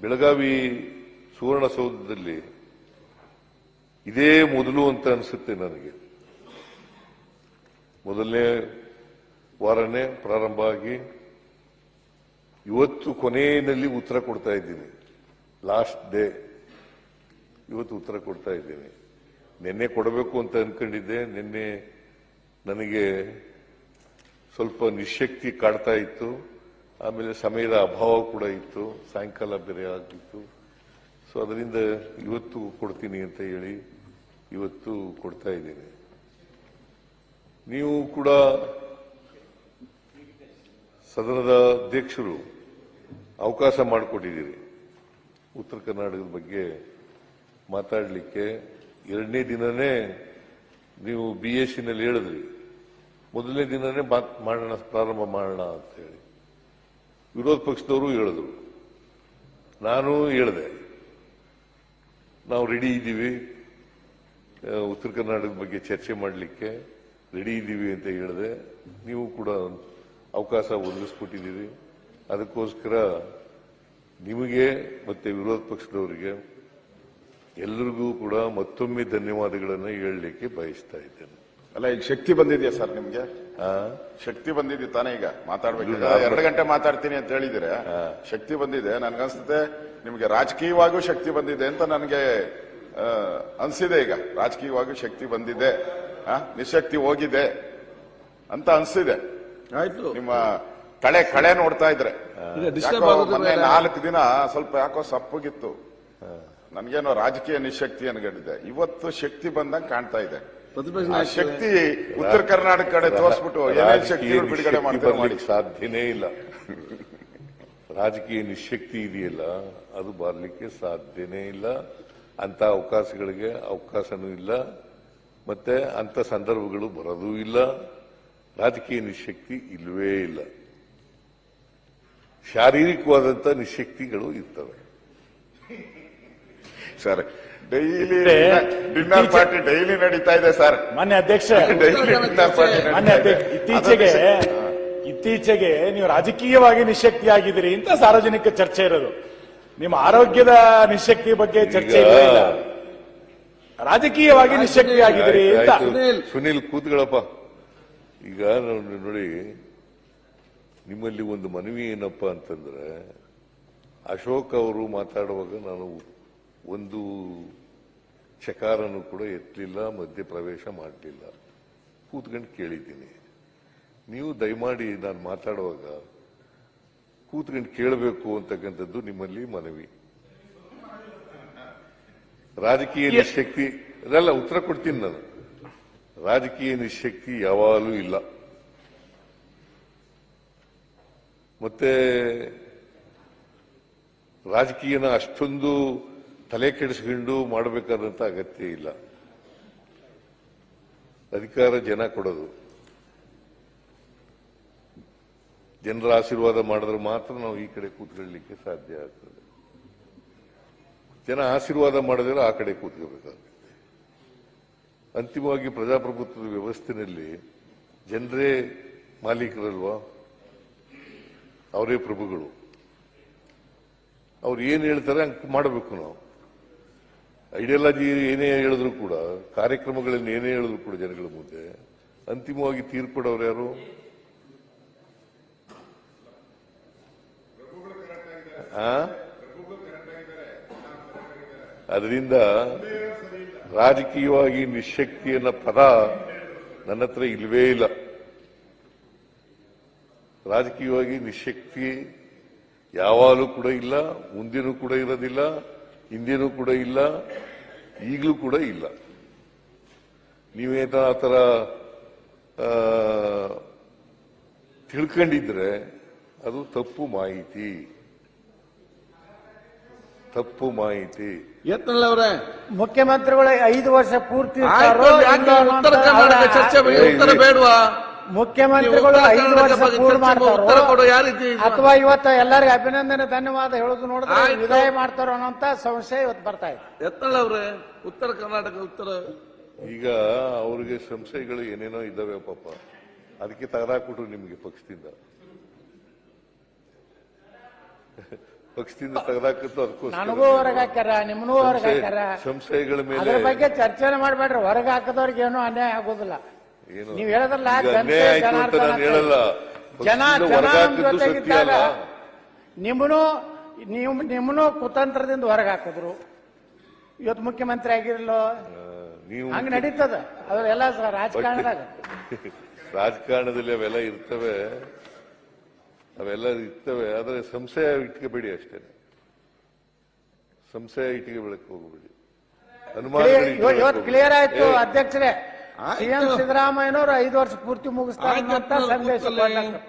ಬೆಳಗಾವಿ ಸುವರ್ಣಸೌಧದಲ್ಲಿ ಇದೇ ಮೊದಲು ಅಂತ ಅನಿಸುತ್ತೆ ನನಗೆ. ಮೊದಲನೇ ವಾರನೇ ಪ್ರಾರಂಭ ಆಗಿ ಇವತ್ತು ಕೊನೆಯಲ್ಲಿ ಉತ್ತರ ಕೊಡ್ತಾ ಇದ್ದೀನಿ. Last day. ಇವತ್ತು ಉತ್ತರ ಕೊಡ್ತಾ ಇದ್ದೀನಿ. ನಿನ್ನೆ ಕೊಡಬೇಕು ಅಂತ ಅಂದ್ಕೊಂಡಿದ್ದೆ ನಿನ್ನೆ ನನಗೆ ಸ್ವಲ್ಪ ನಿಶಕ್ತಿ ಕಾಡ್ತಾ ಇತ್ತು. ಆಮೇಲೆ ಸಮಯದ ಅಭಾವ ಕೂಡ ಇತ್ತು. ಸಾಯಂಕಾಲ ಬೇರೆ ಆಗಿತ್ತು. ಸೊ ಅದರಿಂದ ಇವತ್ತು ಕೊಡ್ತೀನಿ ಅಂತ ಹೇಳಿ ಇವತ್ತು ಕೊಡ್ತಾ ಇದ್ದೀನಿ. ನೀವು ಕೂಡ ಸದನದ ಅಧ್ಯಕ್ಷರು ಅವಕಾಶ ಮಾಡಿಕೊಟ್ಟಿದ್ದೀರಿ. ಉತ್ತರ ಕರ್ನಾಟಕದ ಬಗ್ಗೆ ಮಾತಾಡಲಿಕ್ಕೆ. ಎರಡನೇ ದಿನನೇ ನೀವು ಬಿ ಎಸ್ ಸಿನಲ್ಲಿ ಹೇಳಿದ್ರಿ. ಮೊದಲನೇ ದಿನನೇ ಮಾತ್ ಮಾಡೋಣ, ಪ್ರಾರಂಭ ಮಾಡೋಣ ಅಂತ ಹೇಳಿ. ವಿರೋಧ ಪಕ್ಷದವರು ಹೇಳಿದ್ರು. ನಾನು ಹೇಳಿದೆ. ನಾವು ರೆಡಿ ಇದ್ದೀವಿ. ಉತ್ತರ ಕರ್ನಾಟಕದ ಬಗ್ಗೆ ಚರ್ಚೆ ಮಾಡಲಿಕ್ಕೆ ರೆಡಿ ಇದ್ದೀವಿ ಅಂತ ಹೇಳಿದೆ. ನೀವು ಕೂಡ ಅವಕಾಶ ಒದಗಿಸ್ಕೊಟ್ಟಿದ್ದೀರಿ. ಅದಕ್ಕೋಸ್ಕರ ನಿಮಗೆ ಮತ್ತೆ ವಿರೋಧ ಪಕ್ಷದವರಿಗೆ ಎಲ್ಲರಿಗೂ ಕೂಡ ಮತ್ತೊಮ್ಮೆ ಧನ್ಯವಾದಗಳನ್ನು ಹೇಳಲಿಕ್ಕೆ ಬಯಸ್ತಾ ಇದ್ದೇನೆ. ಅಲ್ಲ ಈಗ ಶಕ್ತಿ ಬಂದಿದೆಯಾ ಸರ್ ನಿಮ್ಗೆ? ಆ, ಶಕ್ತಿ ಬಂದಿದೆ ತಾನೇ ಈಗ? ಮಾತಾಡ್ಬೇಕು. ಎರಡು ಗಂಟೆ ಮಾತಾಡ್ತೀನಿ ಅಂತ ಹೇಳಿದ್ರೆ ಶಕ್ತಿ ಬಂದಿದೆ. ನನ್ಗನ್ಸುತ್ತೆ ನಿಮ್ಗೆ ರಾಜಕೀಯವಾಗೂ ಶಕ್ತಿ ಬಂದಿದೆ ಅಂತ ನನಗೆ ಆ, ಅನ್ಸಿದೆ ಈಗ. ರಾಜಕೀಯವಾಗೂ ಶಕ್ತಿ ಬಂದಿದೆ. ಆ, ನಿಶಕ್ತಿ ಹೋಗಿದೆ ಅಂತ ಅನ್ಸಿದೆ. ಆಯ್ತು. ನಿಮ್ಮ ಕಳೆ ಕಳೆ ನೋಡ್ತಾ ಇದ್ರೆ. ಮೊನ್ನೆ ನಾಲ್ಕು ದಿನ ಸ್ವಲ್ಪ ಯಾಕೋ ಸಪ್ಪಗಿತ್ತು. ನನ್ಗೇನೋ ರಾಜಕೀಯ ನಿಶಕ್ತಿ ಅನ್ಕೊಂಡಿದ್ದೆ ಇವತ್ತು ಶಕ್ತಿ ಬಂದಂಗೆ ಕಾಣ್ತಾ ಇದೆ. ಶಕ್ತಿ ಉತ್ತರ ಕರ್ನಾಟಕ ಕಡೆ ತೋರಿಸ್ಬಿಟ್ಟು ಏನೇನ್ ಬಿಡುಗಡೆ ಮಾಡ್ತಾರೆ ಮಾಡಿ ಸಾಧ್ಯನೇ ಇಲ್ಲ. ರಾಜಕೀಯ ನಿಶಕ್ತಿ ಇದೆಯಲ್ಲ ಅದು ಬರಲಿಕ್ಕೆ ಸಾಧ್ಯನೇ ಇಲ್ಲ. ಅಂತ ಅವಕಾಶಗಳಿಗೆ ಅವಕಾಶನೂ ಇಲ್ಲ. ಮತ್ತೆ ಅಂತ ಸಂದರ್ಭಗಳು ಬರೋದೂ ಇಲ್ಲ. ರಾಜಕೀಯ ನಿಶಕ್ತಿ ಇಲ್ಲವೇ ಇಲ್ಲ. ಶಾರೀರಿಕವಾದಂತ ನಿಶಕ್ತಿಗಳು ಇರ್ತವೆ. Sir daily dinner party daily ನಡೀತಾ ಇದೆ ಸರ್ ಮಾನ್ಯ ಅಧ್ಯಕ್ಷ ಡೈಲಿ ಡಿನ್ನರ್ ಪಾರ್ಟಿ ಮಾನ್ಯ ಅಧ್ಯಕ್ಷ ಇತ್ತೀಚೆಗೆ ಇತ್ತೀಚೆಗೆ ನೀವು ರಾಜಕೀಯವಾಗಿ ನಿಶಕ್ತಿ ಆಗಿದ್ದೀರಿ ಅಂತ ಸಾರ್ವಜನಿಕ ಚರ್ಚೆ ಇರೋದು. ನಿಮ್ಮ ಆರೋಗ್ಯದ ನಿಶಕ್ತಿ ಬಗ್ಗೆ ಚರ್ಚೆ ಇಲ್ಲ? ರಾಜಕೀಯವಾಗಿ ನಿಶಕ್ತಿ ಆಗಿದ್ದೀರಿ ಅಂತ. ಸುನಿಲ್. ಕೂತ್ಗಳಪ್ಪ ಈಗ ನೋಡಿ- ನೋಡಿ ನಿಮ್ಮಲ್ಲಿ ಒಂದು ಮನವಿ ಏನಪ್ಪ ಅಂತಂದ್ರೆ ಅಶೋಕ್ ಅವರು ಮಾತಾಡುವಾಗ ನಾನು ಒಂದು ಚಕಾರನು ಕೂಡ ಎತ್ತಲಿಲ್ಲ ಮಧ್ಯ ಪ್ರವೇಶ ಮಾಡಲಿಲ್ಲ. ಕೂತ್ಕೊಂಡು ಕೇಳಿದ್ದೀನಿ. ನೀವು ದಯಮಾಡಿ ನಾನು ಮಾತಾಡುವಾಗ ಕೂತ್ಕೊಂಡು ಕೇಳಬೇಕು ಅಂತಕ್ಕಂಥದ್ದು ನಿಮ್ಮಲ್ಲಿ ಮನವಿ. ರಾಜಕೀಯ ನಿಶಕ್ತಿ ಅದೆಲ್ಲ ಉತ್ತರ ಕೊಡ್ತೀನಿ ನಾನು. ರಾಜಕೀಯ ನಿಶಕ್ತಿ ಯಾವಾಗಲೂ ಇಲ್ಲ. ಮತ್ತೆ ರಾಜಕೀಯನ ಅಷ್ಟೊಂದು ತಲೆ ಕೆಡಿಸ್ಕೊಂಡು ಮಾಡಬೇಕಾದಂತ ಅಗತ್ಯ ಇಲ್ಲ. ಅಧಿಕಾರ ಜನ ಕೊಡೋದು. ಜನರ ಆಶೀರ್ವಾದ ಮಾಡಿದ್ರೆ ಮಾತ್ರ ನಾವು ಈ ಕಡೆ ಕೂತ್ಕೊಳ್ಳಲಿಕ್ಕೆ ಸಾಧ್ಯ ಆಗ್ತದೆ. ಜನ ಆಶೀರ್ವಾದ ಮಾಡಿದ್ರೆ ಆ ಕಡೆ ಕೂತ್ಕೋಬೇಕಾಗುತ್ತೆ ಅಂತಿಮವಾಗಿ ಪ್ರಜಾಪ್ರಭುತ್ವದ ವ್ಯವಸ್ಥೆಯಲ್ಲಿ ಜನರೇ ಮಾಲೀಕರಲ್ವಾ? ಅವರೇ ಪ್ರಭುಗಳು. ಅವ್ರು ಏನು ಹೇಳ್ತಾರೆ ಹಂಗೆ ಮಾಡಬೇಕು ನಾವು. ಐಡಿಯಾಲಜಿ ಏನೇ ಹೇಳಿದ್ರು ಕೂಡ, ಕಾರ್ಯಕ್ರಮಗಳಲ್ಲಿ ಏನೇ ಹೇಳಿದ್ರು ಕೂಡ ಜನಗಳ ಮುಂದೆ ಅಂತಿಮವಾಗಿ ತೀರ್ಪಡೋರು ಯಾರು? ಆ? ಅದರಿಂದ ರಾಜಕೀಯವಾಗಿ ನಿಶಕ್ತಿ ಪದ ನನ್ನ ಹತ್ರ ಇಲ್ವೇ ಇಲ್ಲ. ರಾಜಕೀಯವಾಗಿ ನಿಶಕ್ತಿ ಯಾವಾಗಲೂ ಕೂಡ ಇಲ್ಲ, ಮುಂದಿನೂ ಕೂಡ ಇರೋದಿಲ್ಲ. ಹಿಂದೇನೂ ಕೂಡ ಇಲ್ಲ ಈಗಲೂ ಕೂಡ ಇಲ್ಲ. ನೀವೇನ ಆ ಥರ ಆ, ತಿಳ್ಕೊಂಡಿದ್ರೆ ಅದು ತಪ್ಪು ಮಾಹಿತಿ. ತಪ್ಪು ಮಾಹಿತಿ. ಯತ್ನಲ್ ಅವರೇ ಮುಖ್ಯಮಂತ್ರಿಗಳ ಐದು ವರ್ಷ ಪೂರ್ತಿ ಕರ್ನಾಟಕ ಚರ್ಚೆ ಉತ್ತರ ಬೇಡವಾ? ಮುಖ್ಯಮಂತ್ರಿಗಳು ಐದು ವರ್ಷ ಪೂರ್ಣ ಚರ್ಚೆ ಉತ್ತರ ಕೊಡು, ಯಾವ ರೀತಿ ಮಾಡ್ತಾರೋ ಅಥವಾ ಇವತ್ತ ಎಲ್ಲರಿಗೂ ಅಭಿನಂದನೆ ಧನ್ಯವಾದ ಹೇಳುದು ನೋಡಿದ್ರೆ. ವಿದಾಯ ಮಾಡ್ತಾರೋ ಅನ್ನೋಂತ ಸಂಶಯ ಇವತ್ತು ಬರ್ತಾ ಇದೆ. ಅವರೇ ಉತ್ತರ ಕರ್ನಾಟಕ ಉತ್ತರ. ಈಗ ಅವ್ರಿಗೆ ಸಂಶಯಗಳು ಏನೇನೋ ಇದ್ದಾವೆ ಪಾಪ. ಅದಕ್ಕೆ ತಗದಾಕ್ಬಿಟ್ರು ನಿಮಗೆ ಪಕ್ಷದಿಂದ. ಪಕ್ಷದಿಂದ ತೆಗೆದಾಕತ್ತು ಅದಕ್ಕೋಸ್ಕರ ನನಗೂ ಹೊರಗೆ ಹಾಕ್ಯಾರ ನಿಮ್ಮನ್ನೂ ಹೊರಗೆ ಸಂಶಯ- ಹಾಕ್ಯಾರ. ಸಂಶಯಗಳ ಮೇಲೆ ಅದ್ರ ಬಗ್ಗೆ ಚರ್ಚೆನೆ ಮಾಡ್ಬೇಡ್ರಿ ಹೊರಗೆ ಹಾಕದವ್ರಿಗೆ ಏನೂ ಅನ್ಯಾಯ ಆಗೋದಿಲ್ಲ. ನೀವ್ ಹೇಳದಲ್ಲ ಹೇಳಲ್ಲ. ಜನ ಜನ ನಿಮ್ಮನು ನೀವು ನಿಮ್ಮನು ಕುತಂತ್ರದಿಂದ ಹೊರಗೆ ಹಾಕಿದ್ರು ಇವತ್ತು ಮುಖ್ಯಮಂತ್ರಿ ಆಗಿರಲ್ಲೋ? ಆ, ನೀವು ಹಂಗ ನಡೀತದ. ಅವೆಲ್ಲ ಸ- ರಾಜಕಾರಣದಾಗ. ರಾಜಕಾರಣದಲ್ಲಿ ಅವೆಲ್ಲ ಇರ್ತವೆ. ಅವೆಲ್ಲ ಇರ್ತವೆ. ಆದ್ರೆ ಸಂಶಯ ಇಟ್ಕೋಬೇಡಿ ಅಷ್ಟೇ. ಸಂಶಯ ಇಟ್ಕೋಬೇಡಕ್ಕೆ ಹೋಗಬೇಡಿ. ಇವತ್ತು ಅನುಮಾನ ಕ್ಲಿಯರ್ ಆಯ್ತು ಅಧ್ಯಕ್ಷರೇ. ಸಿಎಂ ಸಿದ್ದರಾಮಯ್ಯನವರು ಐದು ವರ್ಷ ಪೂರ್ತಿ ಮುಗಿಸ್ತಾರೆ ಆಯ್ತು, ಅಂತ ಸಂದೇಶ ಕೂತ್ಕೊಳ್ಳಿ. ಕೊಡ್ಲಕ್ಕ